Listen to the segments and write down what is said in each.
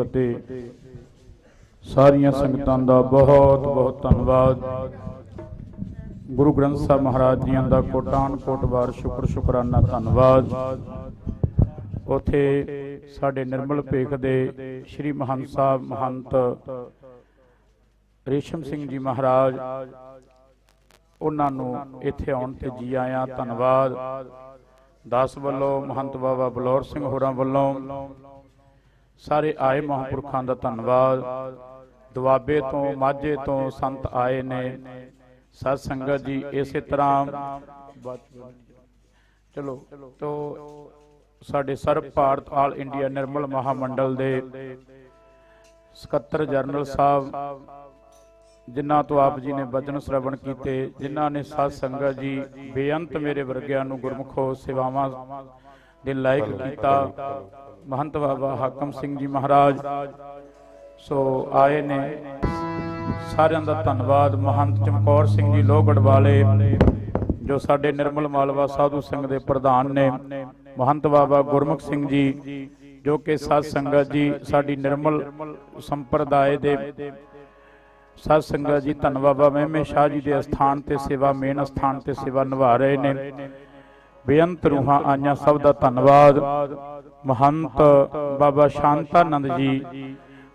ਫਤਿਹ ਸਾਰੀਆਂ ਸੰਗਤਾਂ ਦਾ ਬਹੁਤ ਬਹੁਤ ਧੰਨਵਾਦ। ਗੁਰੂ ਗ੍ਰੰਥ ਸਾਹਿਬ ਮਹਾਰਾਜ ਜੀਆਂ ਦਾ ਕੋਟਾਨ ਕੋਟ ਸ਼ੁਕਰ ਸ਼ੁਕਰਾਨਾ ਧੰਨਵਾਦ। ਉਥੇ ਸਾਡੇ ਨਿਰਮਲ ਭੇਖ ਦੇ ਸ੍ਰੀ ਮਹੰਤ ਸਾਹਿਬ ਮਹੰਤ ਰੇਸ਼ਮ ਸਿੰਘ ਜੀ ਮਹਾਰਾਜ, ਉਹਨਾਂ ਨੂੰ ਇੱਥੇ ਆਉਣ ਤੇ ਜੀ ਆਇਆਂ, ਧੰਨਵਾਦ। ਦਾਸ ਵੱਲੋਂ ਮਹੰਤ ਬਾਬਾ ਬਲੌਰ ਸਿੰਘ ਹੋਰਾਂ ਵੱਲੋਂ ਸਾਰੇ ਆਏ ਮਹਾਂਪੁਰਖਾਂ ਦਾ ਧੰਨਵਾਦ। ਦੁਆਬੇ ਤੋਂ, ਮਾਝੇ ਤੋਂ ਸੰਤ ਆਏ ਨੇ। ਸਤ ਸੰਗਤ ਜੀ, ਇਸੇ ਤਰ੍ਹਾਂ ਚਲੋ, ਤੋ ਸਾਡੇ ਸਰਬ ਭਾਰਤ ਆਲ ਇੰਡੀਆ ਨਿਰਮਲ ਮਹਾਮੰਡਲ ਦੇ ਸਕੱਤਰ ਜਨਰਲ ਸਾਹਿਬ, ਜਿਨ੍ਹਾਂ ਤੋਂ ਆਪ ਜੀ ਨੇ ਬਚਨ ਸ਼੍ਰਵਣ ਕੀਤੇ, ਜਿਨ੍ਹਾਂ ਨੇ ਸਾਧ ਸੰਗਤ ਜੀ ਬੇਅੰਤ ਮੇਰੇ ਵਰਗਿਆਂ ਨੂੰ ਗੁਰਮੁਖੋ ਸੇਵਾਵਾਂ ਦੇ ਲਾਇਕ ਕੀਤਾ। ਮਹੰਤ ਬਾਬਾ ਹਾਕਮ ਸਿੰਘ ਜੀ ਮਹਾਰਾਜ। ਸੋ ਆਏ ਨੇ। ਸਾਰਿਆਂ ਦਾ ਧੰਨਵਾਦ ਮਹੰਤ ਚਮਕੌਰ ਸਿੰਘ ਜੀ ਲੋਹਗੜ ਵਾਲੇ, ਜੋ ਸਾਡੇ ਨਿਰਮਲ ਮਾਲਵਾ ਸਾਧੂ ਸਿੰਘ ਦੇ ਪ੍ਰਧਾਨ ਨੇ। ਮਹੰਤ ਬਾਬਾ ਗੁਰਮੁਖ ਸਿੰਘ ਜੀ, ਜੋ ਕਿ ਸਾਧ ਸੰਗਤ ਜੀ, ਸਾਡੀ ਨਿਰਮਲ ਸੰਪਰਦਾਇ ਦੇ ਸਾਧ ਸੰਗਤ ਜੀ, ਧੰਨ ਬਾਬਾ ਮਹਿਮੇ ਸ਼ਾਹ ਜੀ ਦੇ ਅਸਥਾਨ ਤੇ ਸੇਵਾ, ਮੇਨ ਅਸਥਾਨ ਤੇ ਸੇਵਾ ਨਿਭਾ ਰਹੇ ਨੇ। ਬੇਅੰਤ ਰੂਹਾਂ ਆਈਆਂ ਸਭ ਦਾ ਧੰਨਵਾਦ। ਮਹੰਤ ਬਾਬਾ ਸ਼ਾਂਤਾਨੰਦ ਜੀ,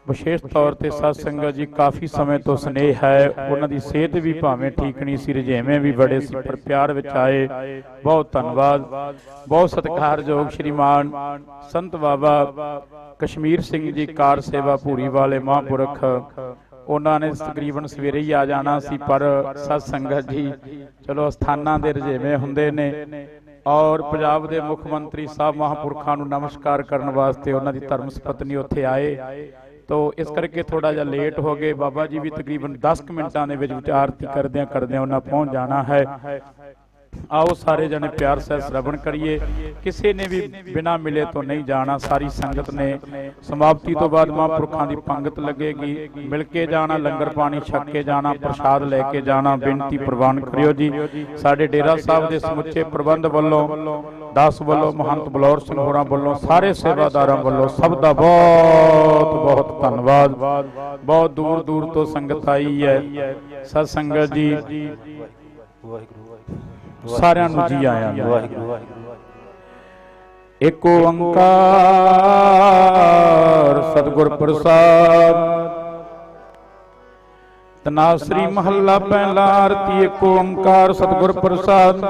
ਵਿਸ਼ੇਸ਼ ਤੌਰ ਤੇ ਸਾਧ ਸੰਗਤ ਜੀ, ਕਾਫੀ ਸਮੇਂ ਤੋਂ ਸਨੇਹ ਹੈ। ਉਹਨਾਂ ਦੀ ਸਿਹਤ ਵੀ ਭਾਵੇਂ ਠੀਕ ਨਹੀਂ ਸੀ ਰਜੇਵੇਂ ਵੀ ਬੜੇ ਸੀ, ਪਰ ਪਿਆਰ ਵਿੱਚ ਆਏ। ਬਹੁਤ ਧੰਨਵਾਦ। ਬਹੁਤ ਸਤਿਕਾਰਯੋਗ ਸ਼੍ਰੀਮਾਨ ਸੰਤ ਬਾਬਾ ਕਸ਼ਮੀਰ ਸਿੰਘ ਜੀ, ਕਾਰ ਸੇਵਾ ਭੂਰੀ ਵਾਲੇ ਮਹਾਂਪੁਰਖ। ਉਹਨਾਂ ਨੇ ਤਕਰੀਬਨ ਸਵੇਰੇ ਹੀ ਆ ਜਾਣਾ ਸੀ, ਪਰ ਸਤ ਸੰਗਤ ਜੀ, ਚਲੋ ਸਥਾਨਾਂ ਦੇ ਰਜੇਵੇਂ ਹੁੰਦੇ ਨੇ। ਔਰ ਪੰਜਾਬ ਦੇ ਮੁੱਖ ਮੰਤਰੀ ਸਾਹਿਬ ਮਹਾਂਪੁਰਖਾਂ ਨੂੰ ਨਮਸਕਾਰ ਕਰਨ ਵਾਸਤੇ ਉਹਨਾਂ ਦੀ ਧਰਮ ਸਪਤਨੀ ਉੱਥੇ ਆਏ। ਤੋ ਇਸ ਕਰਕੇ ਥੋੜਾ ਜਿਹਾ ਲੇਟ ਹੋ ਗਏ। ਬਾਬਾ ਜੀ ਵੀ ਤਕਰੀਬਨ 10 ਕੁ ਮਿੰਟਾਂ ਦੇ ਵਿੱਚ ਵਿਚਾਰਤੀ ਕਰਦਿਆਂ ਕਰਦਿਆਂ ਉਹਨਾਂ ਪਹੁੰਚ ਜਾਣਾ ਹੈ। ਆਓ ਸਾਰੇ ਜਣੇ ਪਿਆਰ ਸਹਿ ਸ਼ਰਵਣ ਕਰੀਏ। ਕਿਸੇ ਨੇ ਵੀ ਬਿਨਾ ਮਿਲੇ ਤੋਂ ਨਹੀਂ ਜਾਣਾ, ਸਾਰੀ ਸੰਗਤ ਨੇ ਸਮਾਪਤੀ ਤੋਂ ਬਾਅਦ ਮਹਾਂਪੁਰਖਾਂ ਦੀ ਪੰਗਤ ਲੱਗੇਗੀ। ਮਿਲ ਕੇ ਜਾਣਾ, ਲੰਗਰ ਪਾਣੀ ਛਕ ਕੇ ਜਾਣਾ, ਪ੍ਰਸ਼ਾਦ ਲੈ ਕੇ ਜਾਣਾ, ਬੇਨਤੀ ਪ੍ਰਵਾਨ ਕਰਿਓ ਜੀ। ਸਾਡੇ ਡੇਰਾ ਸਾਹਿਬ ਦੇ ਸਮੁੱਚੇ ਪ੍ਰਬੰਧ ਵੱਲੋਂ, ਦਾਸ ਵੱਲੋਂ, ਮਹੰਤ ਬਲੌਰ ਸਿੰਘ ਹੋਰਾਂ ਵੱਲੋਂ, ਸਾਰੇ ਸੇਵਾਦਾਰਾਂ ਵੱਲੋਂ ਸਭ ਦਾ ਬਹੁਤ ਬਹੁਤ ਧੰਨਵਾਦ। ਬਹੁਤ ਦੂਰ ਦੂਰ ਤੋਂ ਸੰਗਤ ਆਈ ਹੈ। ਸਤ ਸੰਗਤ ਜੀ। ਵਾਹਿਗੁਰੂ ਵਾਹਿਗੁਰੂ। ਸਾਰਿਆਂ ਨੂੰ ਜੀ ਆਇਆਂ ਨੂੰ। ਵਾਹਿਗੁਰੂ ਵਾਹਿਗੁਰੂ। ਏਕ ਓੰਕਾਰ ਸਤਿਗੁਰ ਪ੍ਰਸਾਦ। ਤਨਾਸਰੀ ਮਹੱਲਾ ਪਹਿਲਾ ਆਰਤੀ ਏਕ ਓੰਕਾਰ ਸਤਿਗੁਰ ਪ੍ਰਸਾਦ।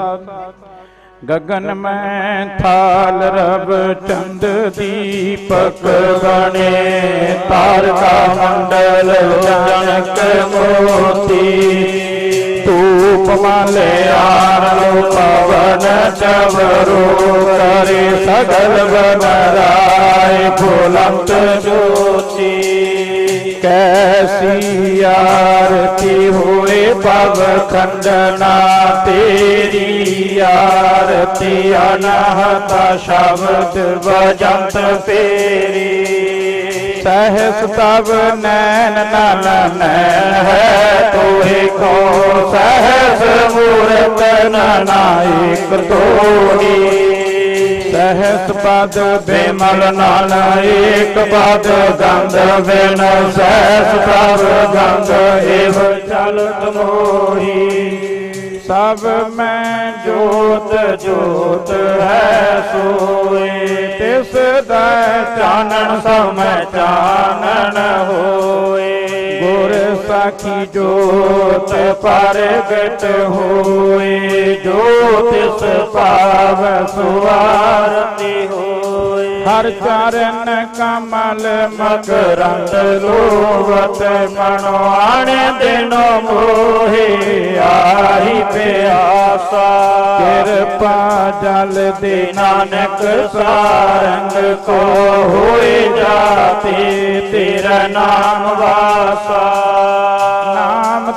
ਗਗਨ ਮੈਂ ਥਾਲ ਰਬ ਚੰਦ ਦੀਪਕ ਗਣੇ ਤਾਰਕਾ ਮੰਡਲ ਜਨਕ ਮੋਤੀ। ਧੂਪ ਮਾਲੇ ਆਰੋ ਪਵਨ ਚਵਰੋ ਕਰੇ ਸਗਲ ਬਨਰਾਏ ਬੁਲੰਦ ਜੋਤੀ। ਕੈਸੀ ਆਰਤੀ ਹੋਏ ਪਵ ਖੰਡਨਾ, ਤੇਰੀ ਆਰਤੀ ਅਨਹਤਾ ਸ਼ਬਦ ਵਜੰਤ ਫੇਰੀ ਸਹਸ ਤਬ ਨੈਣ ਨਨ ਨੈਣ ਹੈ। ਤੋਹਿ ਕੋ ਸਹਸ ਮੂਰਤ ਨਾਇਕ ਤੋਹੀ ਸਹਸ ਪਦ ਬੇਮਲ ਨਾਨ ਏਕ ਪਦ ਗੰਧ ਬਿਨ। ਸਹਸ ਤਬ ਗੰਧ ਏਵ ਸਭ ਮੈਂ ਜੋਤ ਜੋਤ ਹੈ ਸੋਏ। ਤਿਸ ਦਾ ਚਾਨਣ ਸਮੈ ਚਾਨਣ ਹੋਏ। ਗੁਰ ਸਾਖੀ ਜੋਤ ਪ੍ਰਗਟ ਹੋਏ। ਜੋ ਤਿਸ ਪਾਵ ਸੁਆਰਤੀ ਹੋਏ। ਹਰ ਚਰਨ ਕਮਲ ਮਕਰੰਦ ਰੂਵਤ ਮਨੋ ਆਣੇ ਦਿਨੋ ਮੋਹਿ ਆਹੀ ਪਿਆਸਾ। ਕਿਰਪਾ ਜਲ ਦੇ ਨਾਨਕ ਸਾਰੰਗ ਕੋ ਹੋਏ ਜਾਤੇ, ਤੇਰਾ ਨਾਮ ਵਾਸਾ।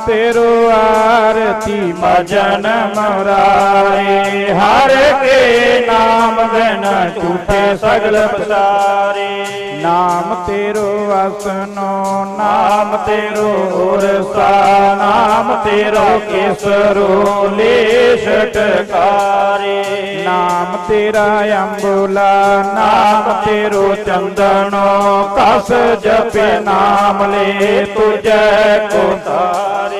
ਨਾਮ ਤੇਰੋ ਆਰਤੀ ਆਰਤੀ ਮਜਨ ਮਰਾਰੇ ਹਰ ਕੇ ਨਾਮ ਬਿਨ ਝੂਠੇ ਸਗਲ ਪਸਾਰੇ। ਨਾਮ ਤੇਰੋ ਵਸਨੋ ਨਾਮ ਤੇਰੋ ਉਰਸਾ ਨਾਮ ਤੇਰੋ ਕੇਸਰੋ ਲੇਸ਼ ਟਕਾਰੇ। ਨਾਮ ਤੇਰਾ ਅੰਬੁਲਾ, ਨਾਮ ਤੇਰੋ ਚੰਦਨੋ, ਕਸ ਜਪੇ ਨਾਮ ਲੈ ਤੁਜੈ ਕੋ ਤਾਰੇ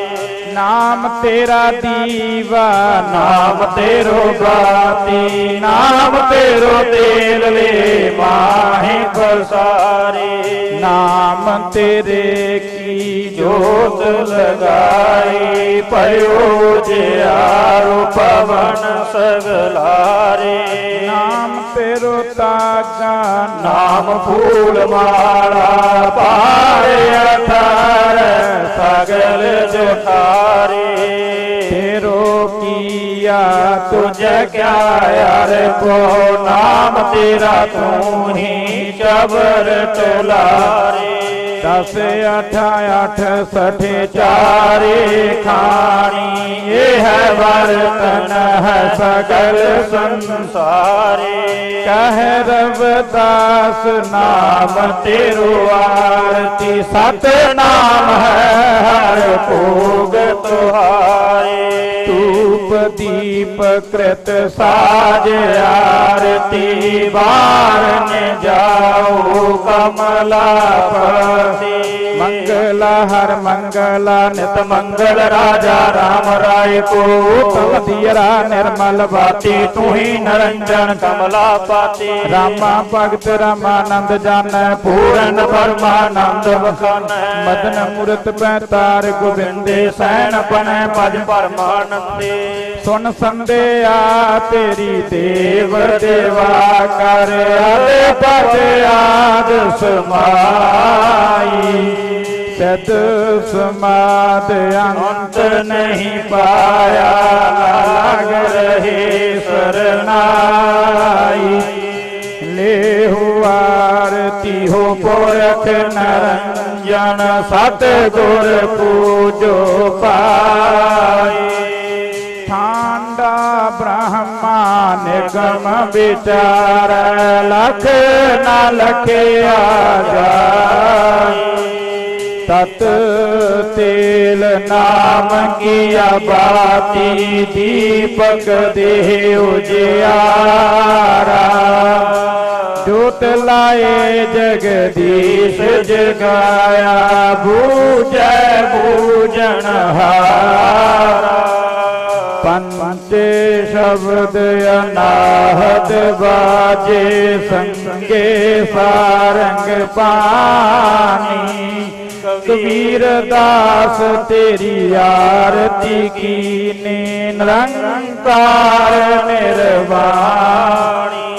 ਨਾਮ ਤੇਰਾ ਦੀਵਾ ਨਾਮ ਤੇਰੋ ਬਾਤੀ ਨਾਮ ਤੇਰੋ ਤੇਲ ਲੈ ਮਾਹੇ ਬਸਾਰੇ ਨਾਮ ਤੇਰੇ ਕੀ ਜੋਤ ਲਗਾਈ ਪਇਓ ਜਿਆਰੋ ਪਵਨ ਸਗਲਾਰੇ। ਨਾਮ ਤੇਰੋ ਤਾਗਾ ਨਾਮ ਫੂਲ ਮਾਲਾ ਪਾਏ ਅਠਾਰ ਸਗਲ ਜਠਾਰੇ। ਤੇਰੋ ਕੀਆ ਤੁਝੇ ਕਿਆ ਯਾਰ ਕੋ ਨਾਮ ਤੇਰਾ ਤੂੰ ਹੀ ਚਬਰ ਟੁਲਾਰੇ ਦਸ ਅਠ ਅਠ ਸਠੇ ਚਾਰੇ ਖਾਣੀ ਇਹ ਹੈ ਵਰਤਨ ਹੈ ਸਗਲ ਸੰਸਾਰੇ ਕਹਿ ਰਵਦਾਸ ਨਾਮ ਤੇਰੋ ਆਰਤੀ ਸਤ ਨਾਮ ਹੈ ਹਰ ਭੋਗ ਤੁਹਾਰੇ ਧੂਪ ਦੀਪ ਕ੍ਰਿਤ ਸਾਜ ਆਰਤੀ ਬਾਰਨ ਜਾਓ ਕਮਲਾ ਪਤੀ ਮੰਗਲਾ ਹਰ ਮੰਗਲਾ ਨਿਤ ਮੰਗਲ ਰਾਜਾ ਰਾਮ ਰਾਏ ਕੋ ਤਮ ਦੀਰਾ ਨਿਰਮਲ ਬਾਤੀ ਤੂੰ ਹੀ ਨਰੰਜਨ ਕਮਲਾ ਪਾਤੀ ਰਾਮਾ ਭਗਤ ਰਾਮਾਨੰਦ ਜਾਣੈ ਪੂਰਨ ਪਰਮਾਨੰਦ ਵਖਾਨੈ ਮਦਨ ਮੂਰਤ ਪੈਤਾਰ ਗੋਬਿੰਦੇ ਸੈਨ ਪਨੈ ਭਜ ਪਰਮਾਨੰਦੇ ਸੁਨ ਸੰਦਿਆ ਤੇਰੀ ਦੇਵ ਦੇਵਾ ਕਰ। ਆਦੇ ਪਜ ਆਦ ਸਮਾਈ ਸਦ ਸਮਾਦ ਅੰਤ ਨਹੀਂ ਪਾਇਆ, ਲਾਗ ਰਹੇ ਸਰਨਾਈ। ਲੇਹੁ ਆਰਤੀ ਹੋ ਪੁਰਖ ਨਰੰਜਨ ਸਤ ਗੁਰ ਪੂਜੋ ਪਾ ਬ੍ਰਹਮਾ ਨਿਗਮ ਵਿਚਾਰ ਲਖ ਨਾ ਲਖਿਆ ਜਾਈ ਤਤ ਤੇਲ ਨਾਮ ਕੀਆ ਬਾਤੀ ਦੀਪਕ ਦੇਹ ਉਜਿਆਰਾ ਜੋਤ ਲਾਏ ਜਗਦੀਸ਼ ਜਗਾਇਆ ਬੂਝੈ ਬੂਝਣ ਹਾਰਾ ਪੰਚ ਸ਼ਬਦ ਅਨਾਹਦ ਬਾਜੇ ਸੰਗੇ ਸਾਰੰਗ ਪਾਣੀ। ਕਬੀਰ ਦਾਸ ਤੇਰੀ ਆਰਤੀ ਕੀਨੇ ਨਿਰੰਕਾਰ ਨਿਰਵਾਣੀ।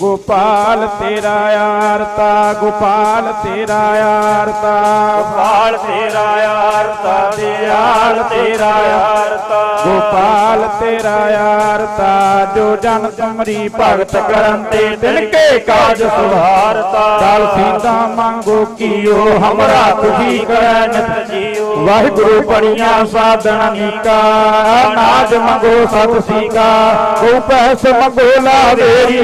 ਗੋਪਾਲ ਤੇਰਾ ਆਰਤਾ ਗੋਪਾਲ ਤੇਰਾ ਆਰਤਾ। ਗੋਪਾਲ ਤੇਰਾ ਆਰਤਾ ਦਿਆਲ ਤੇਰਾ ਆਰਤਾ। ਗੋਪਾਲ ਤੇਰਾ ਆਰਤਾ ਜੋ ਜਨ ਤੁਮਰੀ ਭਗਤ ਕਰਨ ਤੇ ਦਿਲ ਕੇ ਕਾਜ ਸੁਹਾਰਤਾ ਦਲ ਸੀਤਾ ਮੰਗੋ ਕੀਓ ਹਮਰਾ ਤੁਹੀ ਕਰੈ ਨਿਤ ਜੀਓ। ਵਾਹਿਗੁਰੂ ਪੜੀਆਂ ਸਾਧਨ ਨੀਕਾ ਨਾਜ ਮੰਗੋ ਸਤ ਸੀਕਾ ਕੋ ਪੈਸ ਮੰਗੋ ਲਾਵੇਰੀ,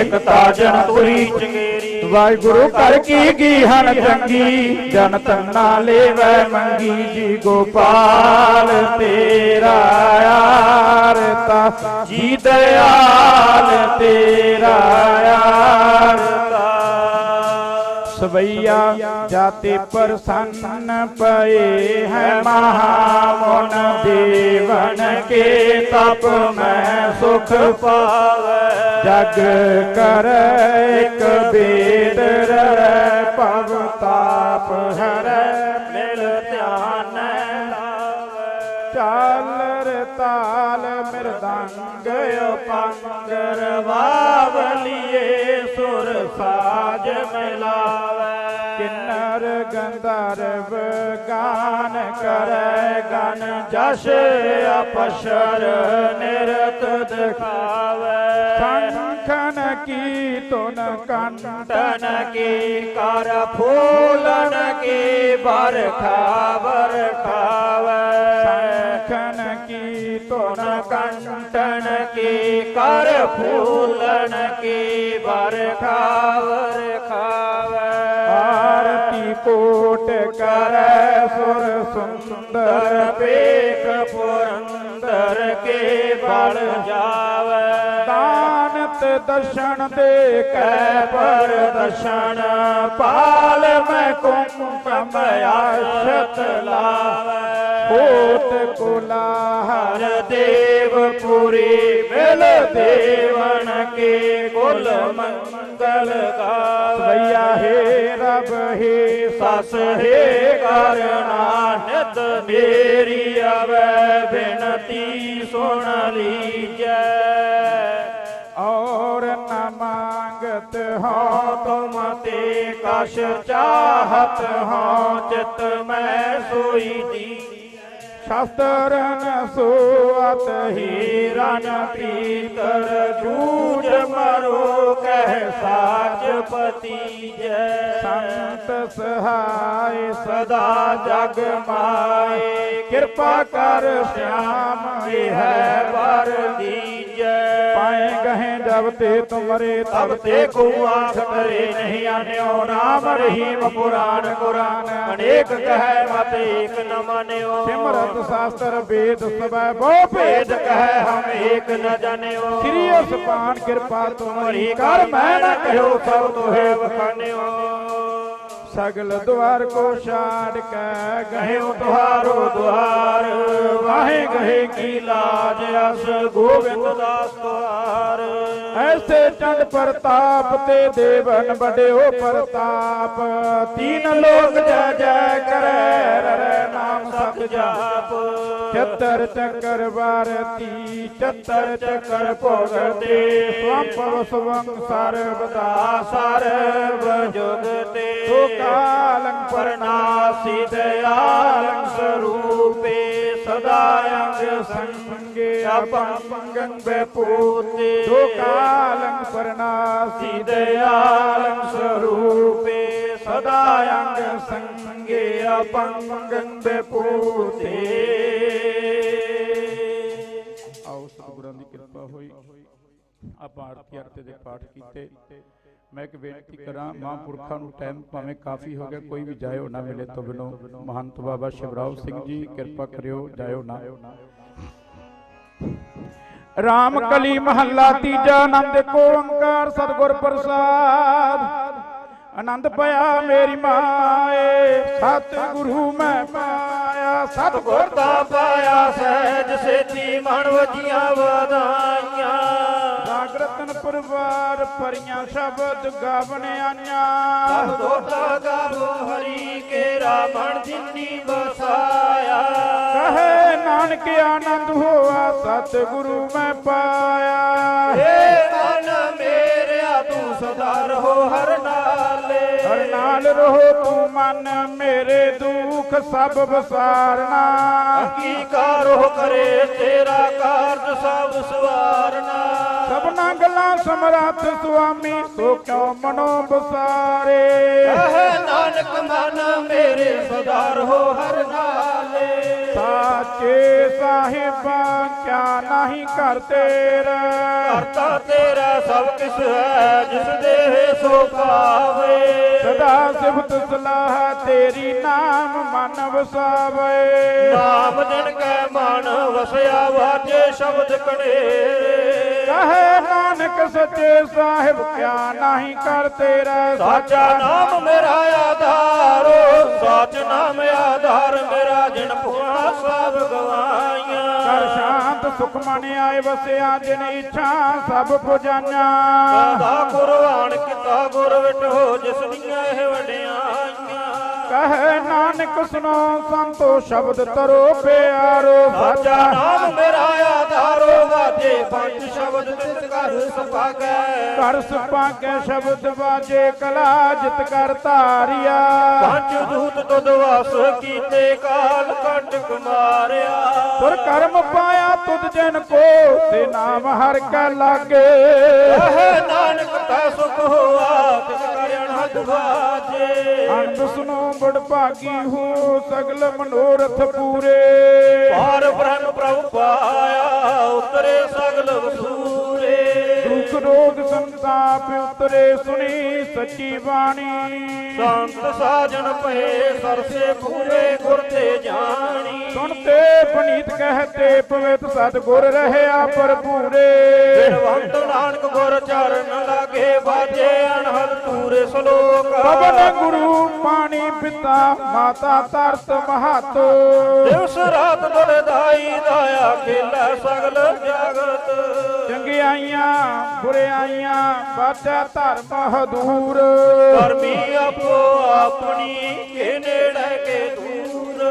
ਇਕ ਤਾਜਨ ਤੁਰੀ ਚੰਗੇਰੀ। ਵਾਹਿਗੁਰੂ ਕਰ ਕੀ ਕੀ ਹਨ ਚੰਗੀ, ਜਨ ਤੰਨਾ ਲੇਵੈ ਮੰਗੀ ਜੀ ਗੋਪਾਲ, ਤੇਰਾ ਆਰਤਾ ਜੀ ਦਇਆਲ, ਤੇਰਾ ਆਰਤਾ ਸਵਈਆ ਜਾਤੇ ਪ੍ਰਸੰਨ ਪਏ ਹੈ ਮਹਾਮੁਨ ਦੇਵਨ ਕੇ ਤਪ ਮੈਂ ਸੁਖ ਪਾਵੈ। ਜਗ ਕਰ ਇਕ ਬੇਦ ਰੈ, ਭਵ ਤਾਪ ਹਰੈ, ਮਿਲ ਧਿਆਨ ਲਾਵੈ। ਤਾਲ ਮਿਰਦੰਗ ਉਪੰਗਰ ਵਾਵਲੀਏ ਸੁਰ ਸਾਜ ਮਿਲਾਵੈ। ਕਿੰਨਰ ਗੰਧਰਵ ਗਾਨ ਕਰੈ ਗਨ ਜਸ ਅਪਸ਼ਰ ਨਿਰਤ ਦਿਖਾਵੈ ਸੰਖਨ ਕੀ ਤੁਨ ਕੰਟਨ ਕੀ ਕਰ ਫੂਲਨ ਕੀ ਬਰਖਾ ਬਰਖਾਵੈ ਦੇਖਣ ਕੀ ਧੁਨ ਧੁਨ ਕੰਟਨ ਕੀ ਕਰ ਫੂਲਨ ਕੀ ਵਰਖਾ ਵਰਖਾਵੈ ਆਰਤੀ ਕੋਟ ਕਰੈ ਸੁਰ ਸੁੰਦਰ, ਪੇਖ ਪੁਰੰਦਰ ਕੇ ਬਲ ਜਾਵੈ। ਦਾਨਤ ਦਰਸ਼ਨ ਦੇ ਕੈ ਪਰ ਪਰ ਦਰਸ਼ਨ ਪਾਲ ਮੈਂ ਕੁੰਕਮ ਆਸ਼ਤ ਲਾਵੈ। ਕੋਟ ਕੋਲਾਹਰ ਹਰ ਦੇਵ ਪੁਰੀ ਮਿਲ ਦੇਵਨ ਕੇ ਕੁਲ ਮੰਗਲ ਗਾਵੈ ਸਵਈਆ ਹੈ ਰਬ ਹੈ, ਸਸ ਹੈ ਕਰਨਾ ਨਿਤ ਮੇਰੀ ਆਵੈ, ਬਿਨਤੀ ਸੁਣ ਲੀਜੈ। ਔਰ ਨ ਮੰਗਤ ਹੋ ਤੁਮ ਤੇ ਕਛ ਚਾਹਤ ਹੋ ਚਿਤ ਮੈਂ ਸੋਈ ਦੀ ਸ਼ਾਸਤਰ ਸੋ ਸੁਅਤ ਹੀ ਹੀਰਨ ਪੀਤਰ ਜੂਝ ਮਰੋ ਕਹਿ ਸਾਚ ਪਤੀ ਜੈ। ਸੰਤ ਸਹਾਇ ਸਦਾ ਜਗ ਮਾਏ। ਕਿਰਪਾ ਕਰ ਸਿਆਮ ਹੈ ਵਰ ਦੀਜੈ। ਪਾਏ ਗਹਿ ਜਬ ਤੇ ਤੁਮਰੇ ਤਬ ਤੇ ਕੋ ਆਖ ਕਰੇ ਨਹੀਂ ਆਨਿਓ ਨਾਮ ਰਹੀਮ ਪੁਰਾਨ ਕੁਰਾਨ। ਅਨੇਕ ਕਹੈ ਮਤ ਏਕ ਨ ਮਾਨਿਓ ਸਿਮਰਤ ਸ਼ਾਸਤਰ ਵੇਦ ਸਭੈ ਬਹੁ ਭੇਦ ਕਹੈ ਹਮ ਏਕ ਨ ਜਾਣਿਓ ਸ੍ਰੀ ਅਸਪਾਨ ਕਿਰਪਾ ਤੁਮਰੀ ਕਰ ਮੈਂ ਨ ਕਹਿਓ ਸਭ ਸਗਲ ਦੁਆਰ ਕੋ ਛਾੜ ਕੇ ਗਹਿਓ ਗਹਿਓ ਤੁਹਾਰੋ ਦੁਆਰ ਵਾਹੇ ਗਏ ਕੀ ਲਾਜ ਅਸ ਗੋਬਿੰਦ ਦਾਸ ਤੁਹਾਰ ਐਸੇ ਚੰਡ ਪ੍ਰਤਾਪ ਤੇ ਦੇਵਨ ਬੜਿਓ ਪ੍ਰਤਾਪ, ਤੀਨ ਲੋਕ ਜੈ ਜੈ ਕਰੈ ਰੈ ਨਾਮ ਸਤ ਜਾਪ। ਚਤਰ ਚੱਕਰ ਵਾਰਤੀ ਚਤਰ ਚੱਕਰ ਭੋਗਤੇ ਸਵੰਪਵ ਸਵੰ ਸਰਬਦਾ ਸਰਬ ਜੁਗ ਤੇ ਸੋ ਕਾਲੰ ਪਰਨਾਸੀ ਦਇਆਲੰ ਸਰੂਪੇ ਸਦਾ ਅੰਗ ਸੰਗੇ ਅਪੰਗੰ ਬਪੂਤੇ ਸੋ ਕਾਲੰ ਪਰਨਾਸੀ ਸੀ ਦਇਆਲੰ ਦੀ ਕਿਰਪਾ ਹੋਈ ਆਪਾਂ ਆਰਤੀ ਅਰਤੇ ਦੇ ਪਾਠ ਕੀਤੇ ਮੈਂ ਇੱਕ ਬੇਨਤੀ ਕਰਾਂ ਮਹਾਂਪੁਰਖਾਂ ਨੂੰ ਟਾਈਮ ਭਾਵੇਂ ਕਾਫੀ ਹੋ ਗਿਆ, ਕੋਈ ਵੀ ਜਾਇਓ ਨਾ ਮਿਲੇ ਤੋਂ ਬਿਨੋ। ਮਹੰਤ ਬਾਬਾ ਸ਼ਿਵਰਾਓ ਸਿੰਘ ਜੀ, ਕਿਰਪਾ ਕਰਿਓ, ਜਾਇਓ ਨਾ। ਰਾਮ ਕਲੀ ਮਹੱਲਾ ਤੀਜਾ ਆਨੰਦ ਕੋ ਓੰਕਾਰ ਸਤਿਗੁਰ ਪ੍ਰਸਾਦ। ਆਨੰਦ ਪਿਆ ਮੇਰੀ ਮਾਏ ਸਤ ਗੁਰੂ ਮੈਂ ਪਾਇਆ, ਸਤਿਗੁਰ ਗੁਰ ਤਾਂ ਪਾਇਆ ਸਹਿਜ ਸੇਤੀ ਮਨ ਵਜੀਆਂ ਵਧਾਈਆਂ। ਪਰਿਵਾਰ ਪਰੀਆਂ ਸ਼ਬਦ ਗਾਵਣ ਆਈਆਂ। ਸਭ ਦੋਤਾ ਗਾਵੋ ਹਰੀ ਕੇਰਾ ਮਨ ਜਿਨੀ ਬਸਾਇਆ ਕਹੇ ਨਾਨਕ ਆਨੰਦ ਹੋਆ ਸਤ ਗੁਰੂ ਮੈਂ ਪਾਇਆ। ਏ ਮਨ ਮੇਰਿਆ ਤੂੰ ਸਦਾ ਰਹੋ ਹਰ ਨਾਲੇ। ਹਰ ਨਾਲ ਰਹੋ ਤੂੰ ਮਨ ਮੇਰੇ ਦੁੱਖ ਸਭ ਵਿਸਾਰਨਾ। ਕੀ ਕਾਰੋ ਕਰੇ ਤੇਰਾ ਕਾਰਜ ਸਭ ਸਵਾਰਨਾ। ਸਭਨਾ ਗੱਲਾਂ ਸਮਰੱਥ ਸੁਆਮੀ ਸੋ ਕਿਉ ਮਨੋ ਬਸਾਰੇ ਕਹੇ ਨਾਨਕ ਮਨ ਮੇਰੇ ਸਦਾ ਰਹੋ ਹਰ ਨਾਲੇ। ਸਾਚੇ ਸਾਹਿਬਾ ਕਿਆ ਨਹੀਂ ਕਰ ਤੇਰਾ? ਕਰਤਾ ਤੇਰਾ ਸਭ ਕਿਸ ਹੈ ਜਿਸ ਦੇ ਸੋ ਪਾਵੇ। ਸਦਾ ਸਿਫਤ ਸਲਾਹ ਤੇਰੀ ਨਾਮ ਮਨ ਵਸਾਵੇ। ਨਾਮ ਜਨ ਕੈ ਮਨ ਵਸਿਆ ਵਾਜੇ ਸ਼ਬਦ ਕਣੇਰੇ ਕਹੇ ਨਾਨਕ ਸੱਚੇ ਸਾਹਿਬ ਕਿਆ ਨਹੀਂ ਕਰ ਤੇਰਾ ਸਾਚਾ ਨਾਮ ਮੇਰਾ ਆਧਾਰੋ ਸਾਚ ਨਾਮ ਆਧਾਰ ਮੇਰਾ ਜਿਨ ਭੁਆ ਸਭ ਗਵਾਈਆਂ। ਕਰ ਸ਼ਾਂਤ ਸੁਖ ਮਨ ਆਏ ਵਸਿਆ ਜਿਨ ਇੱਛਾ ਸਭ ਪੁਜਾਨਾ ਸਦਾ ਕੁਰਬਾਨ ਕੀਤਾ ਗੁਰ ਵਿਟੋ ਜਿਸ ਦੀਆਂ ਇਹ ਵਡਿਆਈਆਂ ਕਹੇ ਨਾਨਕ ਸੁਨੋ ਸੰਤੋ ਸ਼ਬਦ ਤਰੋ ਪਿਆਰੋ ਸਾਚਾ ਨਾਮ ਮੇਰਾ ਆਧਾਰੋ ਵਾਜੇ ਪੰਜ ਸ਼ਬਦ ਤਿਤ ਕਰ ਸਪਾਗੈ ਕਰ ਸੁਪਾਗੇ ਸ਼ਬਦ ਬਾਜੇ ਕਲਾ ਜਿਤ ਕਰ ਧਾਰਿਆ। ਪੰਜ ਦੂਤ ਤੁਧ ਵਾਸ ਕੀਤੇ ਕਾਲ ਕੰਟਕ ਮਾਰਿਆ ਤੁਰ ਕਰਮ ਪਾਇਆ ਤੁਧ ਜਨ ਕੋ ਤੇ ਨਾਮ ਹਰ ਕੈ ਲਾਗੇ। ਕਹੇ ਨਾਨਕ ਤਾ ਸੁਖ ਹੋਆ ਵਾਜੇ ਸੁਨੋ ਬੜ ਭਾਗੀ ਹੋ ਸਗਲ ਮਨੋਰਥ ਪੂਰੇ। ਪਾਰ ਬ੍ਰਹਮ ਪ੍ਰਭ ਪਾਇਆ ਉਤਰੇ ਸਗਲ ਦੁਖ ਰੋਗ ਸੰਤਾਪ ਉਤਰੇ ਸੁਣੀ ਸੱਚੀ ਬਾਣੀ। ਸੰਤ ਸਾਜਣ ਪਏ ਸਰਸੇ ਪੂਰੇ ਗੁਰ ਤੇ ਜਾਣੀ। ਸੁਣਤੇ ਪਨੀਤ ਕਹਤੇ ਪਵਿੱਤ ਸਤਿਗੁਰ ਰਹਿਆ ਭਰਪੂਰੇ। ਬਿਰਵੰਤ ਨਾਨਕ ਗੁਰ ਚਰਨ ਲਾਗੇ ਬਾਜੇ ਅਨਹਦ ਤੂਰੇ ਸਲੋਕ। ਪਵਨ ਗੁਰੂ ਪਾਣੀ ਪਿਤਾ ਮਾਤਾ ਤਰਤ ਮਹਾਤੋ। ਦਿਵਸ ਰਾਤ ਦੁਰਦਾਈ ਦਾਇਆ ਖੇਲਾ ਸਗਲ ਜਗਤ। ਚੰਗਿਆਈਆਂ ਬੁਰਿਆਈਆਂ ਬਾਟਾ ਧਰਮ ਹਦੂਰ ਕਰਮੀ ਆਪੋ ਆਪਣੀ ਕੇ ਨੇੜੇ ਕੇ ਦੂਰ।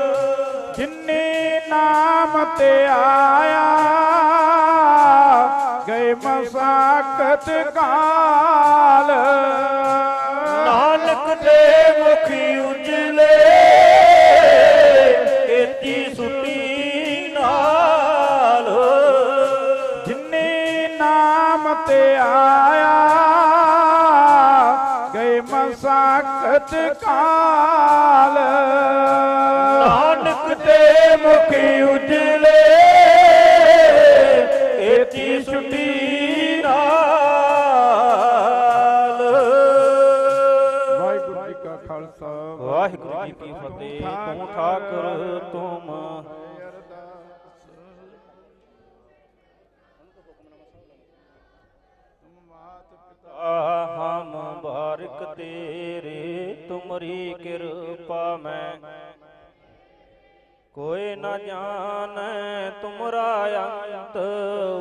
ਜਿਨੇ ਨਾਮ ਤੇ ਆਇਆ ਗਏ ਮਸਾਕਤ ਕਾਲ। ਮਸਾਕਤ ਕਾਲ। ਨਾਨਕ ਦੇ ਮੁਖੀ ਨਾ ਜਾਣੈ ਤੁਮਰਾ ਅੰਤ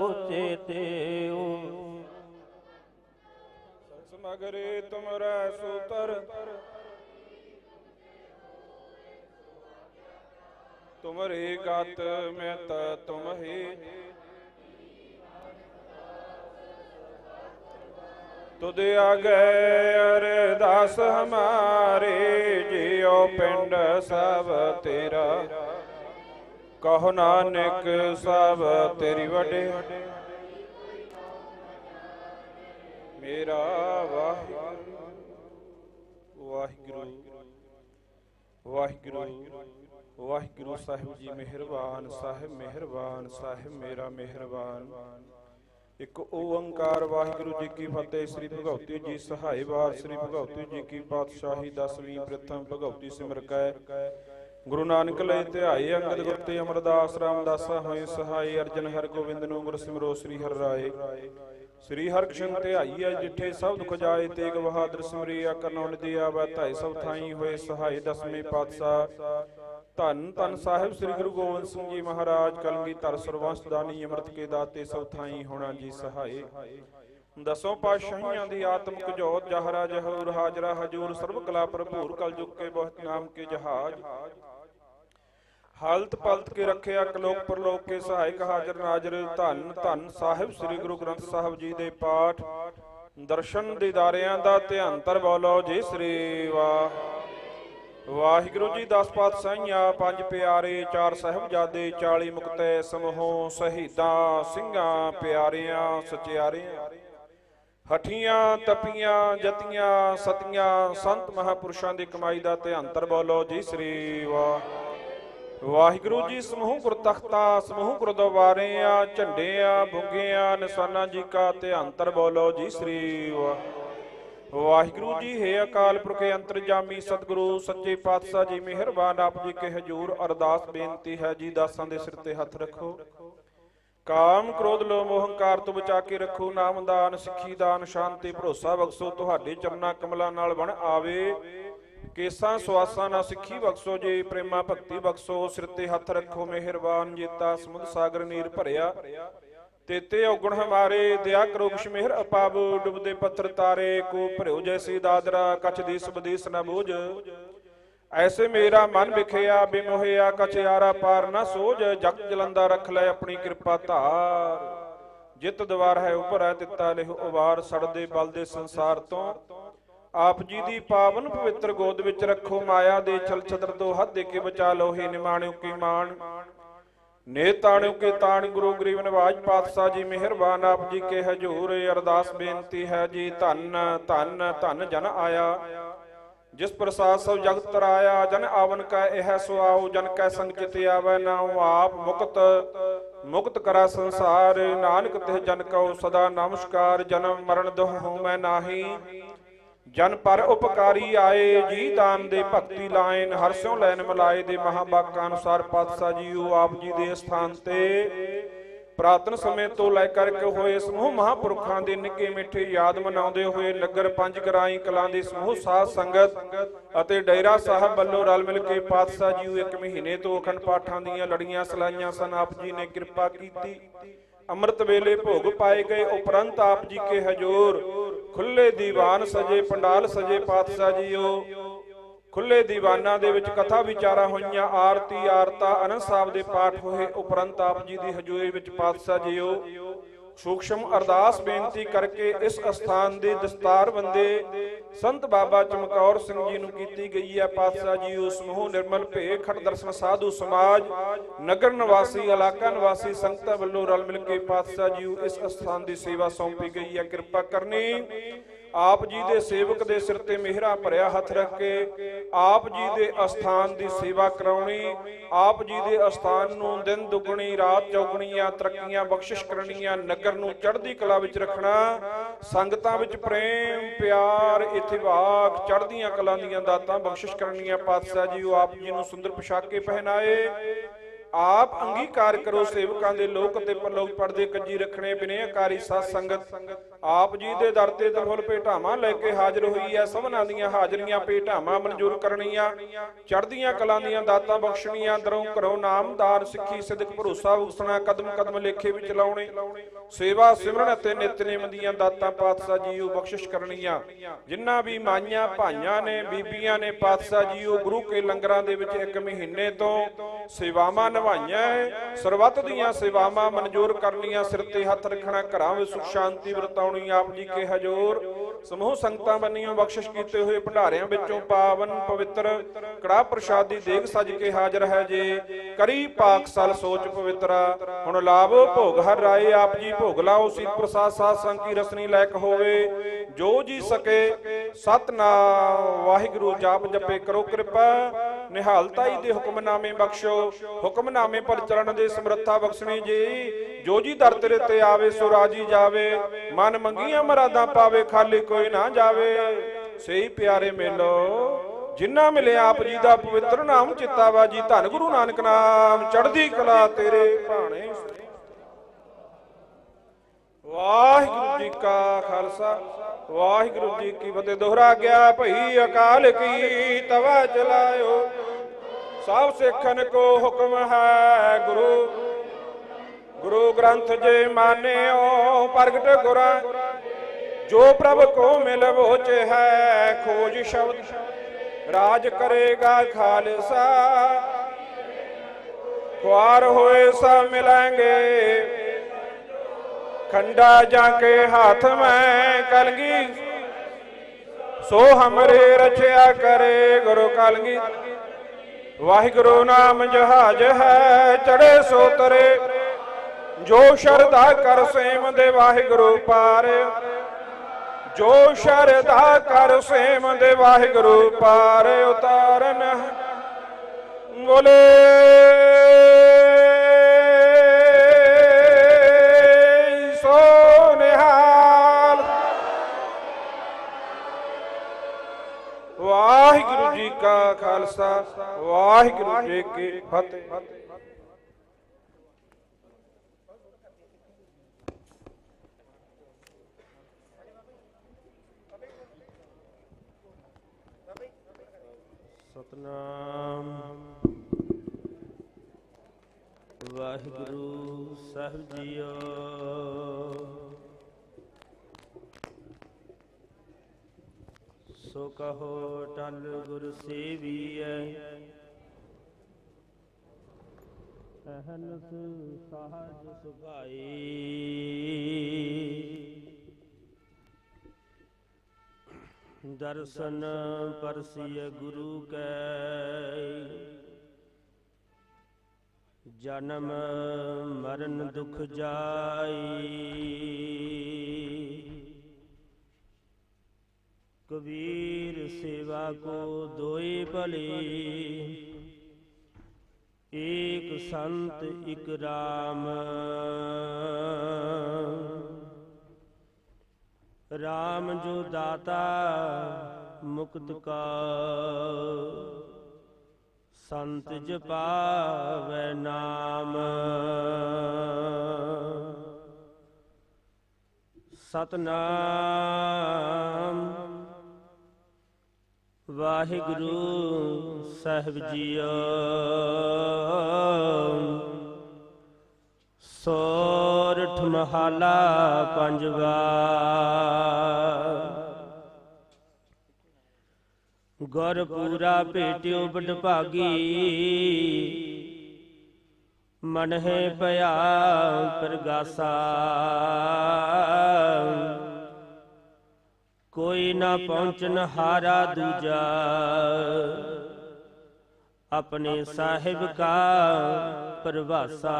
ਉਚੇ ਤੇਉ ਸਮਗਰੇ ਤੁਮਰੈ ਸੂਤਰ। ਤੁਮਰੇ ਗਤ ਮਿਤ ਤੁਮਹੀ। ਤੁਧ ਆਗੇ ਅਰਦਾਸ ਹਮਾਰੇ, ਜਿਉ ਪਿੰਡ ਸਭ ਤੇਰਾ। ਕਹੋ ਨਾਨਕ ਸਭ ਤੇਰੀ ਵਡੇ। ਮੇਰਾ ਵਾਹਿਗੁਰੂ ਵਾਹਿਗੁਰੂ ਵਾਹਿਗੁਰੂ ਵਾਹਿਗੁਰੂ ਸਾਹਿਬ ਜੀ ਮਿਹਰਬਾਨ, ਸਾਹਿਬ ਮਿਹਰਬਾਨ, ਸਾਹਿਬ ਮੇਰਾ ਮਿਹਰਬਾਨ। ਇੱਕ ਓੰਕਾਰ ਵਾਹਿਗੁਰੂ ਜੀ ਕੀ ਫਤਿਹ, ਸ੍ਰੀ ਭਗਉਤੀ ਜੀ ਸਹਾਈ ਵਾਰ ਸ੍ਰੀ ਭਗਉਤੀ ਜੀ ਕੀ ਪਾਤਸ਼ਾਹੀ, ਦਸਵੀਂ ਪ੍ਰਥਮ ਭਗਉਤੀ ਸਿਮਰ ਕੈ। ਗੁਰੂ ਨਾਨਕ ਲਈ ਧਿਆਏ ਅੰਗਦ ਗੁਰ ਤੇ ਅਮਰਦਾਸ, ਰਾਮਦਾਸਾ ਹੋਏ, ਸਹਾਈ ਅਰਜਨ ਹਰ ਗੋਬਿੰਦ ਨੂੰ ਗੁਰ ਸਿਮਰੋ ਸ੍ਰੀ ਹਰਿ ਰਾਏ। ਸ੍ਰੀ ਹਰਿਕ੍ਰਿਸ਼ਨ ਧਿਆਈ ਅਜ ਜਿੱਠੇ ਸਭ ਦੁਖ ਜਾਏ, ਤੇਗ ਬਹਾਦਰ ਸਿਮਰੀ ਆਕਰਨੋ ਨਿਧੀ ਆਵੈ, ਧਾਈ ਸਭ ਥਾਈ ਹੋਏ, ਸਹਾਈ ਦਸਵੇਂ ਪਾਤਸ਼ਾਹ। ਧੰਨ ਧੰਨ ਸਾਹਿਬ ਸ੍ਰੀ ਗੁਰੂ ਗੋਬਿੰਦ ਸਿੰਘ ਜੀ ਮਹਾਰਾਜ, ਕਲਗੀ ਧਰ ਸਰਵੰਸ ਦਾਨੀ ਅੰਮ੍ਰਿਤ ਕੇ ਦਾਤੇ ਸਭ ਥਾਈ ਹੋਣਾ ਜੀ ਸਹਾਏ ਦਸੋਂ ਪਾਤਸ਼ਾਹੀਆਂ ਦੀ ਆਤਮਿਕ ਜੋਤ ਜਹਰਾ ਜਹੂਰ, ਹਾਜਰਾ ਹਜੂਰ ਸਰਬ ਕਲਾ ਭਰਪੂਰ ਕਲ ਜੁਗ ਕੇ ਬਹੁਤ ਨਾਮ ਕੇ ਜਹਾਜ। ਹਲਤ ਪਲਤ ਕੇ ਰੱਖਿਆ ਕਲੋਕ ਪਰਲੋਕ ਕੇ ਸਹਾਇਕ ਹਾਜ਼ਰ ਨਾਜ਼ਰ, ਧੰਨ ਧੰਨ ਸਾਹਿਬ ਸ੍ਰੀ ਗੁਰੂ ਗ੍ਰੰਥ ਸਾਹਿਬ ਜੀ ਦੇ ਪਾਠ। ਦਰਸ਼ਨ ਦੀਦਾਰਿਆਂ ਦਾ ਧਿਆਨ ਤਰ ਬੋਲੋ ਜੀ ਸ੍ਰੀ ਵਾਹ ਵਾਹਿਗੁਰੂ ਜੀ ਦਸ ਪਾਤਸ਼ਾਹੀਆਂ, ਪੰਜ ਪਿਆਰੇ, ਚਾਰ ਸਾਹਿਬਜ਼ਾਦੇ 40 ਮੁਕਤੇ ਸਮੂਹ ਸ਼ਹੀਦਾਂ, ਸਿੰਘਾਂ, ਪਿਆਰਿਆਂ, ਸਚਿਆਰਿਆਂ। ਹਠੀਆਂ, ਤਪੀਆਂ, ਜਤੀਆਂ, ਸਤੀਆਂ, ਸੰਤ ਮਹਾਪੁਰਸ਼ਾਂ ਦੀ ਕਮਾਈ ਦਾ ਧਿਆਨ ਤਰ ਬੋਲੋ ਜੀ ਸ੍ਰੀ ਵਾਹ ਵਾਹਿਗੁਰੂ ਜੀ ਸਮੂਹ ਗੁਰ ਤਖਤਾ ਸਮੂਹ ਗੁਰਦੁਆਰਿਆਂ, ਝੰਡਿਆਂ, ਬੁੰਗਿਆਂ, ਨਿਸ਼ਾਨਾ ਜੀ ਕਾ ਧਿਆਨ ਤਰ ਬੋਲੋ ਜੀ ਸ੍ਰੀ ਵਾਹਿਗੁਰੂ ਜੀ, ਹੈ ਅਕਾਲ ਪੁਰਖ ਅੰਤਰਜਾਮੀ ਸਤਿਗੁਰੂ, ਸੱਚੇ ਪਾਤਸ਼ਾਹ ਜੀ, ਮਿਹਰਬਾਨ ਆਪ ਜੀ ਕੇ ਹਜੂਰ ਅਰਦਾਸ ਬੇਨਤੀ ਹੈ ਜੀ, ਦਾਸਾਂ ਦੇ ਸਿਰ ਤੇ ਹੱਥ ਰੱਖੋ। ਕਾਮ ਕ੍ਰੋਧ ਲੋਭ ਅਹੰਕਾਰ ਤੋਂ ਬਚਾ ਕੇ ਰੱਖੋ, ਨਾਮ ਦਾਨ, ਸਿੱਖੀ ਦਾਨ, ਸ਼ਾਂਤੀ, ਭਰੋਸਾ ਬਖਸ਼ੋ, ਤੁਹਾਡੇ ਚਰਨਾ ਕਮਲਾਂ ਨਾਲ ਬਣ ਆਵੇ। ਕੇਸਾਂ, ਸਵਾਸਾਂ ਨਾ ਸਿੱਖੀ ਬਖਸ਼ੋ ਜੀ, ਪ੍ਰੇਮਾ ਭਗਤੀ ਬਖਸ਼ੋ, ਸਿਰ ਤੇ ਹੱਥ ਰੱਖੋ ਮਿਹਰਬਾਨ, ਜੀਤਾ ਸਮੁੰਦ ਸਾਗਰ ਨੀਰ ਭਰਿਆ। ਤੇਤੇ ਔਗਣ ਹਮਾਰੇ ਦਇਆ ਕਰੋ ਕਸ਼ਮੇਰ ਅਪਾਬ ਡੁੱਬਦੇ ਪੱਥਰ ਤਾਰੇ, ਕੋ ਭਰਿਓ ਜੈਸੀ ਦਾਦਰਾ, ਕਛ ਦੀ ਸਬਦੀਸ ਨ ਬੂਝ। ਐਸੇ ਮੇਰਾ ਮਨ ਵਿਖਿਆ ਬਿਮੋਹਿਆ ਕਛ ਯਾਰਾ ਪਾਰ ਨਾ ਸੋਝ, ਜਗ ਜਲੰਦਾ ਰੱਖ ਲੈ ਆਪਣੀ ਕਿਰਪਾ ਧਾਰ। ਜਿਤ ਦਵਾਰ ਹੈ ਉਪਰ ਹੈ ਤਿੱਤਾ ਲਿਹੁ ਉਵਾਰ, ਸੜਦੇ ਬਲਦੇ ਸੰਸਾਰ ਤੋਂ। ਆਪ ਜੀ ਦੀ ਪਾਵਨ ਪਵਿੱਤਰ ਗੋਦ ਵਿੱਚ ਰੱਖੋ, ਮਾਇਆ ਦੇ ਛਲ ਛਦਰ ਤੋਂ ਹੱਥ ਦੇ ਕੇ ਬਚਾ ਲੋ ਹੀ ਨਿਮਾਣਿਓ ਕੀ ਮਾਣ। ਨੇ ਤਾਣਿਓ ਕੇ ਤਾਣ, ਗੁਰੂ ਗਰੀਬ ਨਿਵਾਜ ਪਾਤਸ਼ਾਹ ਜੀ, ਮਿਹਰਬਾਨ ਆਪ ਜੀ ਕੇ ਹਜੂਰ, ਅਰਦਾਸ ਬੇਨਤੀ ਹੈ ਜੀ, ਧੰਨ ਧੰਨ ਧੰਨ ਜਨ ਆਇਆ। ਜਿਸ ਪ੍ਰਸਾਦ ਸਭ ਜਗਤ ਤਰਾਇਆ, ਜਨ ਆਵਨ ਕੈ ਇਹ ਸੁਆਉ ਜਨ ਕੈ ਸੰਗ ਚਿਤ ਆਵੈ, ਨਾਉ ਆਪ ਮੁਕਤ ਮੁਕਤ ਕਰਾ ਸੰਸਾਰ। ਨਾਨਕ ਤੇ ਜਨ ਕਉ, ਸਦਾ ਨਮਸਕਾਰ, ਜਨਮ ਮਰਨ ਦੁਹ ਹਉਮੈ ਨਾਹੀ। ਜਨ ਪਰ ਉਪਕਾਰੀ ਆਏ, ਜੀ ਦਾਨ ਦੇ ਭਗਤੀ ਲਾਇਨ, ਹਰ ਸਿਉ ਲੈਨ ਮਲਾਏ ਦੇ ਮਹਾਬਾਕਾਂ ਅਨੁਸਾਰ ਪਾਤਸ਼ਾਹ ਜੀਓ ਆਪ ਜੀ ਦੇ ਸਥਾਨ ਤੇ ਪ੍ਰਾਤਨ ਸਮੇਂ ਤੋਂ ਲੈ ਕਰਕੇ ਹੋਏ ਸਮੂਹ ਮਹਾਪੁਰਖਾਂ ਦੇ ਨਿੱਕੇ ਮਿੱਠੇ ਯਾਦ ਮਨਾਉਂਦੇ ਹੋਏ ਨਗਰ ਪੰਜ ਗਰਾਈ ਕਲਾਂ ਦੇ ਸਮੂਹ, ਸਾਧ ਸੰਗਤ ਅਤੇ ਡੇਰਾ ਸਾਹਿਬ ਵੱਲੋਂ ਰਲ ਮਿਲ ਕੇ ਪਾਤਸ਼ਾਹ ਜੀਓ ਇੱਕ ਮਹੀਨੇ ਤੋਂ ਅਖੰਡ ਪਾਠਾਂ ਦੀਆਂ ਲੜੀਆਂ ਸਲਾਈਆਂ ਸਨ। ਆਪ ਜੀ ਨੇ ਕਿਰਪਾ ਕੀਤੀ। ਅੰਮ੍ਰਿਤ ਵੇਲੇ ਭੋਗ ਪਾਏ ਗਏ, ਉਪਰੰਤ ਆਪ ਜੀ ਕੇ ਹਜੂਰ। ਖੁੱਲੇ ਦੀਵਾਨ ਸਜੇ, ਪੰਡਾਲ ਸਜੇ ਪਾਤਸ਼ਾਹ ਜੀਓ। ਖੁੱਲੇ ਦੀਵਾਨਾਂ ਦੇ ਵਿੱਚ ਕਥਾ ਵਿਚਾਰਾਂ ਹੋਈਆਂ, ਆਰਤੀ, ਆਰਤਾ, ਅਨੰਦ ਸਾਹਿਬ ਦੇ ਪਾਠ ਹੋਏ, ਉਪਰੰਤ ਆਪ ਜੀ ਦੀ ਹਜ਼ੂਰੀ ਵਿੱਚ ਪਾਤਸ਼ਾਹ ਜੀਓ। ਸੂਖਸ਼ਮ ਅਰਦਾਸ ਬੇਨਤੀ ਕਰਕੇ ਇਸ ਅਸਥਾਨ ਦੇ ਦਸਤਾਰ ਬੰਦੇ ਸੰਤ ਬਾਬਾ ਚਮਕੌਰ ਸਿੰਘ ਜੀ ਨੂੰ ਕੀਤੀ ਗਈ ਹੈ। ਪਾਤਸ਼ਾਹ ਜੀ ਉਸ ਸਮੂਹ ਨਿਰਮਲ ਭੇ ਦਰਸ਼ਨ ਸਾਧੂ ਸਮਾਜ, ਨਗਰ ਨਿਵਾਸੀ, ਇਲਾਕਾ ਨਿਵਾਸੀ ਸੰਗਤਾਂ ਵੱਲੋਂ ਰਲ ਮਿਲ ਕੇ ਪਾਤਸ਼ਾਹ ਜੀ ਇਸ ਅਸਥਾਨ ਦੀ ਸੇਵਾ ਸੌਂਪੀ ਗਈ ਹੈ। ਕਿਰਪਾ ਕਰਨੀ ਆਪ ਜੀ ਦੇ ਸੇਵਕ ਦੇ ਸਿਰ ਤੇ ਮਿਹਰਾ ਭਰਿਆ ਹੱਥ ਰੱਖ ਕੇ ਆਪ ਜੀ ਦੇ ਅਸਥਾਨ ਦੀ ਸੇਵਾ ਕਰਾਉਣੀ, ਆਪ ਜੀ ਦੇ ਅਸਥਾਨ ਨੂੰ ਦਿਨ ਦੁਗਣੀ, ਰਾਤ ਚੌਗਣੀਆਂ, ਤਰੱਕੀਆਂ, ਬਖਸ਼ਿਸ਼ ਕਰਨੀਆਂ, ਨਗਰ ਨੂੰ ਚੜ੍ਹਦੀ ਕਲਾ ਵਿੱਚ ਰੱਖਣਾ, ਸੰਗਤਾਂ ਵਿੱਚ ਪ੍ਰੇਮ, ਪਿਆਰ ਇਤਿਵਾਕ ਚੜ੍ਹਦੀਆਂ ਕਲਾ ਦੀਆਂ ਦਾਤਾਂ ਬਖਸ਼ਿਸ਼ ਕਰਨੀਆਂ, ਪਾਤਸ਼ਾਹ ਜੀ ਉਹ ਆਪ ਜੀ ਨੂੰ ਸੁੰਦਰ ਪੋਸ਼ਾਕੇ ਪਹਿਨਾਏ। ਆਪ ਅੰਗੀਕਾਰ ਕਰੋ ਸੇਵਕਾਂ ਦੇ ਲੋਕ ਤੇ ਪਰਲੋਕ ਪੜਦੇ ਕੱਜੀ ਰੱਖਣੇ ਬਿਨੇਕਾਰੀ ਸਾਧ ਸੰਗਤ। ਆਪ ਜੀ ਦੇ ਦਰ ਤੇ ਦਫੁੱਲ ਭੇਟਾਵਾਂ ਲੈ ਕੇ ਹਾਜ਼ਰ ਹੋਈ ਐ ਸਭਨਾਂ ਦੀਆਂ ਹਾਜ਼ਰੀਆਂ ਭੇਟਾਵਾਂ ਮਨਜ਼ੂਰ ਕਰਨੀਆਂ, ਚੜ੍ਹਦੀਆਂ ਕਲਾਂ ਦੀਆਂ ਦਾਤਾਂ ਬਖਸ਼ਣੀਆਂ, ਦਰੋਂ ਕਰੋ ਨਾਮਦਾਰ ਸਿੱਖੀ ਸਿਦਕ ਭਰੋਸਾ ਉਸਣਾ ਕਦਮ ਕਦਮ ਲੇਖੇ ਵਿੱਚ ਲਾਉਣੇ। ਸੇਵਾ ਸਿਮਰਨ ਅਤੇ ਨਿਤਨੇਮ ਦੀਆਂ ਦਾਤਾਂ ਪਾਤਸ਼ਾਹ ਜੀਓ ਬਖਸ਼ਿਸ਼ ਕਰਨੀਆਂ। ਜਿਨ੍ਹਾਂ ਵੀ ਮਾਈਆਂ ਭਾਈਆਂ ਨੇ, ਬੀਬੀਆਂ ਨੇ, ਪਾਤਸ਼ਾਹ ਜੀਓ ਗੁਰੂ ਕੇ ਲੰਗਰਾਂ ਦੇ ਵਿੱਚ ਇੱਕ ਮਹੀਨੇ ਤੋਂ ਸੇਵਾਵਾਂ ਨਿਭਾਈਆਂ ਸਰਬੱਤ ਦੀਆਂ ਸੇਵਾਵਾਂ ਮਨਜ਼ੂਰ ਕਰਨੀਆਂ, ਸਿਰ ਤੇ ਹੱਥ ਰੱਖਣਾ, ਘਰਾਂ ਵਿੱਚ ਸੁਖ ਸ਼ਾਂਤੀ ਵਰਤਾਉਣੀ ਆਪ ਜੀ ਕੇ ਹਜ਼ੂਰ। ਸਮੂਹ ਸੰਗਤਾਂ ਬੰਨੀਆਂ ਬਖਸ਼ਿਸ਼ ਕੀਤੇ ਹੋਏ ਭੰਡਾਰਿਆਂ ਵਿੱਚੋਂ ਪਾਵਨ ਪਵਿੱਤਰ ਕੜਾ ਪ੍ਰਸ਼ਾਦੀ ਦੇਗ ਸਜ ਕੇ ਹਾਜ਼ਰ ਹੈ ਜੇ। ਕਰੀ ਪਾਕ ਸਲ ਸੋਚ ਪਵਿੱਤਰਾ, ਹੁਣ ਲਾਭ ਭੋਗ ਹਰ ਰਾਏ, ਆਪ ਜੀ ਭੋਗ ਲਾਓ ਸੀ ਪ੍ਰਸਾਦ ਸਾਧ ਸੰਗ ਰਸਨੀ ਲਾਇਕ ਹੋਵੇ। ਜੋ ਜੀ ਸਕੇ ਸਤਨਾਮ, ਵਾਹਿਗੁਰੂ ਜਾਪ ਜਪੇ ਕਰੋ ਕਿਰਪਾ। ਨਿਹਾਲਤਾਈ ਦੇ ਹੁਕਮਨਾਮੇ ਬਖਸ਼ੋ, ਹੁਕਮ ਹੁਕਮਨਾਮੇ ਪਰ ਚਰਨ ਦੇ ਸਮਰੱਥਾ ਬਖਸ਼ਣੀ ਜੀ। ਜੋ ਜੀ ਦਰ ਤੇਰੇ ਤੇ ਆਵੇ, ਸੋ ਰਾਜੀ ਜਾਵੇ। ਮਨ ਮੰਗੀਆਂ ਮਰਾਦਾਂ ਪਾਵੇ, ਖਾਲੀ ਕੋਈ ਨਾ ਜਾਵੇ। ਸਹੀ ਪਿਆਰੇ ਮੇਲੋ ਜਿਨ੍ਹਾਂ ਮਿਲਿਆ ਆਪ ਜੀ ਦਾ ਪਵਿੱਤਰ ਨਾਮ ਚਿੱਤਾਵਾ ਜੀ ਧੰਨ ਗੁਰੂ ਨਾਨਕ ਨਾਮ, ਚੜ੍ਹਦੀ ਕਲਾ ਤੇਰੇ ਭਾਣੇ। ਵਾਹਿਗੁਰੂ ਜੀ ਕਾ ਖਾਲਸਾ, ਵਾਹਿਗੁਰੂ ਜੀ ਕੀ ਫਤਿਹ। ਦੁਹਰਾ ਗਿਆ ਭਈ ਅਕਾਲ ਕੀ, ਤਵਾ ਚਲਾਇਓ। ਸਭ ਸਿੱਖਨ ਕੋ ਹੁਕਮ ਹੈ ਗੁਰੂ। ਗੁਰੂ ਗ੍ਰੰਥ ਜੇ ਮਾਨਿਓ, ਪ੍ਰਗਟ ਗੁਰਾਂ। ਜੋ ਪ੍ਰਭ ਕੋ ਮਿਲ ਵੋਚ ਹੈ, ਖੋਜ ਸ਼ਬਦ। ਰਾਜ ਕਰੇਗਾ ਖਾਲਸਾ। ਖੁਆਰ ਹੋਏ ਸਭ ਮਿਲਾਂਗੇ। ਖੰਡਾ ਜਾ ਕੇ ਹੱਥ ਮੈਂ ਕਲਗੀ। ਸੋ ਹਮਰੇ ਰਚਿਆ ਕਰੇ ਗੁਰੂ ਕਲਗੀ। ਵਾਹਿਗੁਰੂ ਨਾਮ ਜਹਾਜ ਹੈ ਚੜੇ ਸੋ ਤਰੇ ਜੋ ਸ਼ਰਧਾ ਕਰ ਸੇਮ ਦੇ ਵਾਹਿਗੁਰੂ ਪਾਰ। ਜੋ ਸ਼ਰਧਾ ਕਰ ਸੇਮ ਦੇ ਵਾਹਿਗੁਰੂ ਪਾਰ, ਉਤਾਰਨ। ਬੋਲੇ। ਕਾ ਖਾਲਸਾ ਵਾਹਿਗੁਰੂ ਜੀ ਕੀ ਫਤਿਹ। ਸਤਨਾਮ। ਵਾਹਿਗੁਰੂ ਸਾਹਿਬ ਜੀਓ। ਸੋ ਕਹੋ ਟਲ ਗੁਰ ਸੇਵੀਐ। ਸਾਜ ਸੁਭਾਈ। ਦਰਸ਼ਨ ਪਰਸੀਏ ਗੁਰੂ ਕੈ। ਜਨਮ ਮਰਨ ਦੁਖ ਜਾਈ। ਕਬੀਰ ਸੇਵਾ ਕੋ ਦੋਏ ਭਲੇ। ਏਕ ਸੰਤ, ਇਕ ਰਾਮ। ਰਾਮ ਜੋ ਦਾਤਾ, ਮੁਕਤ ਕਾ। ਸੰਤ ਜਪਾਵੈ ਨਾਮ। ਸਤਨਾਮ। ਵਾਹਿਗੁਰੂ ਸਾਹਿਬ ਜੀਓ। ਸੋਰਠ ਮਹਲਾ ਪੰਜਵਾ। ਗੁਰ ਪੂਰਾ ਭੇਟਿਓ ਬਡਭਾਗੀ ਮਨਹਿ ਭਇਆ ਪ੍ਰਗਾਸਾ। ਕੋਈ ਨਾ ਪਹੁੰਚਨ ਹਾਰਾ ਦੂਜਾ। ਆਪਣੇ ਸਾਹਿਬ ਕਾ ਪ੍ਰਵਾਸਾ।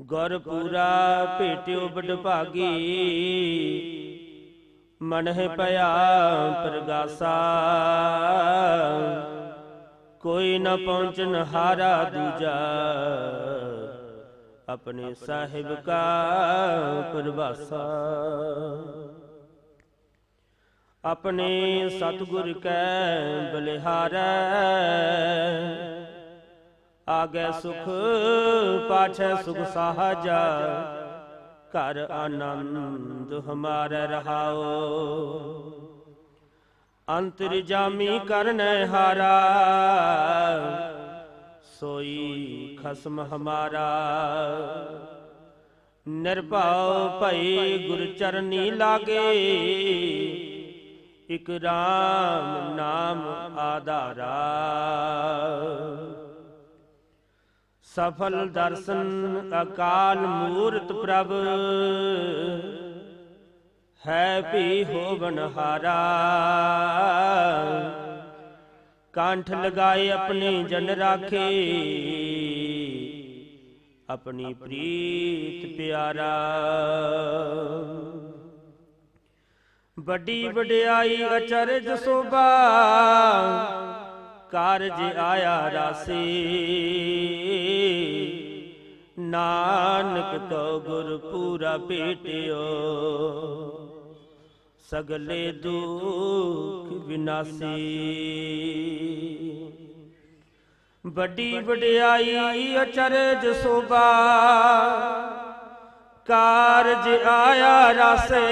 ਗੁਰ ਪੂਰਾ ਭੇਟਿਓ ਬਡਭਾਗੀ। ਮਨਹਿ ਭਇਆ ਪ੍ਰਗਾਸਾ। ਕੋਈ ਨ ਪਹੁੰਚਨ ਹਾਰਾ ਦੂਜਾ। ਆਪਣੇ ਸਾਹਿਬ ਕਾ ਪ੍ਰਵਾਸਾ। ਆਪਣੇ ਸਤਿਗੁਰ ਕੈ ਬਲਿਹਾਰੈ। ਆਗੇ ਸੁਖ ਪਾਛੈ ਸੁਖ ਸਾਹਜਾ। ਘਰ ਆਨੰਦ ਹਮਾਰਾ ਰਹਾਓ। ਅੰਤਰ ਜਾਮੀ ਕਰਨੈ ਹਾਰਾ। ਸੋਈ ਖਸਮ ਹਮਾਰਾ। ਨਿਰਭਉ ਭਈ ਗੁਰ ਚਰਨੀ ਲਾਗੇ। ਇਕ ਰਾਮ ਨਾਮ ਆਧਾਰਾ। ਸਫਲ ਦਰਸ਼ਨ ਅਕਾਲ ਮੂਰਤ ਪ੍ਰਭ। ਹੈ ਵੀ ਹੋਵਨ ਹਾਰਾ। ਕੰਠ ਲਗਾਏ ਆਪਣੇ ਜਨ ਰਾਖੇ। ਆਪਣੀ ਪ੍ਰੀਤ ਪਿਆਰਾ। ਵੱਡੀ ਵਡਿਆਈ ਅਚਰਜ ਸੋਭਾ। ਕਾਰਜ ਆਇਆ ਰਾਸੀ। ਨਾਨਕ ਤੋ ਗੁਰ ਪੂਰਾ ਭੇਟਿਓ। ਸਗਲੇ ਦੁਖ ਵਿਨਾਸੀ। ਵੱਡੀ ਵਡਿਆਈ ਅਚਰਜ ਸੋਭਾ ਕਾਰਜ ਆਇਆ ਰਾਸੇ।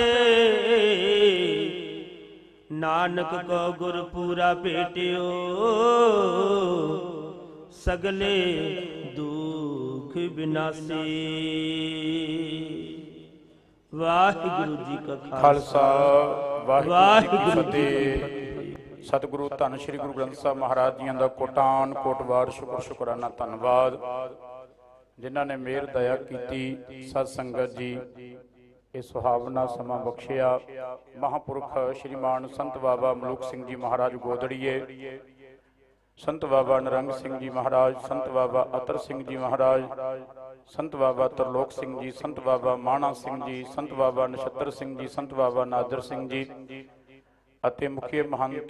ਨਾਨਕ ਕੋ ਗੁਰ ਪੂਰਾ ਭੇਟਿਓ। ਸਗਲੇ ਦੁਖ ਵਿਨਾਸੀ ਵਾਹਿਗੁਰੂ ਜੀ ਕਾ ਖਾਲਸਾ। ਵਾਹਿਗੁਰੂ ਜੀ ਕੀ ਫਤਿਹ। ਸਤਿਗੁਰੂ, ਧੰਨ ਸ੍ਰੀ ਗੁਰੂ ਗ੍ਰੰਥ ਸਾਹਿਬ ਮਹਾਰਾਜ ਜੀਆਂ ਦਾ ਕੋਟਾਨ, ਕੋਟਵਾਰ, ਸ਼ੁਕਰ ਸ਼ੁਕਰਾਨਾ, ਧੰਨਵਾਦ। ਜਿਨ੍ਹਾਂ ਨੇ ਮਿਹਰ ਦਇਆ ਕੀਤੀ, ਸਤ ਸੰਗਤ ਜੀ, ਇਹ ਸੁਹਾਵਣਾ ਸਮਾਂ ਬਖਸ਼ਿਆ। ਮਹਾਪੁਰਖ ਸ਼੍ਰੀਮਾਨ ਸੰਤ ਬਾਬਾ ਮਲੂਕ ਸਿੰਘ ਜੀ ਮਹਾਰਾਜ ਗੋਦੜੀਏ, ਸੰਤ ਬਾਬਾ ਨਰੰਗ ਸਿੰਘ ਜੀ ਮਹਾਰਾਜ, ਸੰਤ ਬਾਬਾ ਅਤਰ ਸਿੰਘ ਜੀ ਮਹਾਰਾਜ, ਸੰਤ ਬਾਬਾ ਤਰਲੋਕ ਸਿੰਘ ਜੀ, ਸੰਤ ਬਾਬਾ ਮਾਣਾ ਸਿੰਘ ਜੀ, ਸੰਤ ਬਾਬਾ ਨਛੱਤਰ ਸਿੰਘ ਜੀ, ਸੰਤ ਬਾਬਾ ਨਾਦਰ ਸਿੰਘ ਜੀ ਅਤੇ ਮੁਖੀ ਮਹੰਤ